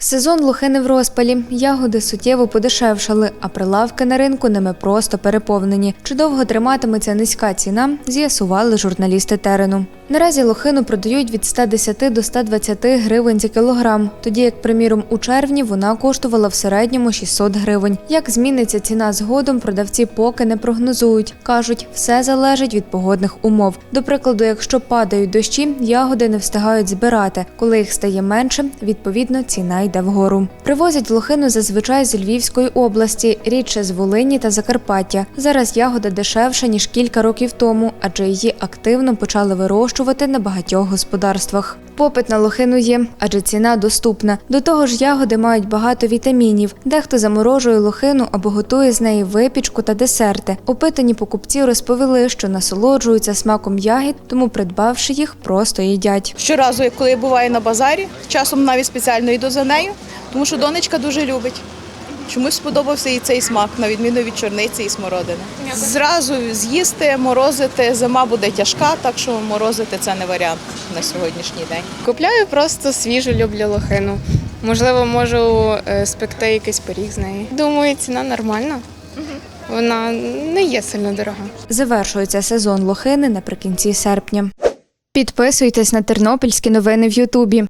Сезон лохини в розпалі. Ягоди суттєво подешевшали, а прилавки на ринку ними просто переповнені. Чи довго триматиметься низька ціна, з'ясували журналісти терену. Наразі лохину продають від 110 до 120 гривень за кілограм, тоді як, приміром, у червні вона коштувала в середньому 600 гривень. Як зміниться ціна згодом, продавці поки не прогнозують. Кажуть, все залежить від погодних умов. До прикладу, якщо падають дощі, ягоди не встигають збирати. Коли їх стає менше, відповідно ціна йде вгору. Привозять лохину зазвичай з Львівської області, рідше з Волині та Закарпаття. Зараз ягода дешевша ніж кілька років тому, адже її активно почали вирощувати на багатьох господарствах. Попит на лохину є, адже ціна доступна. До того ж, ягоди мають багато вітамінів. Дехто заморожує лохину або готує з неї випічку та десерти. Опитані покупці розповіли, що насолоджуються смаком ягід, тому придбавши їх, просто їдять. Щоразу, коли я буваю на базарі, часом навіть спеціально йду за нею, тому що донечка дуже любить. Чомусь сподобався і цей смак, на відміну від чорниці і смородини. Зразу з'їсти, морозити, зима буде тяжка, так що морозити це не варіант на сьогоднішній день. Купляю просто свіжу, люблю лохину. Можливо, можу е, спекти якийсь пиріг з неї. Думаю, ціна нормальна. Вона не є сильно дорога. Завершується сезон лохини наприкінці серпня. Підписуйтесь на тернопільські новини в Ютубі.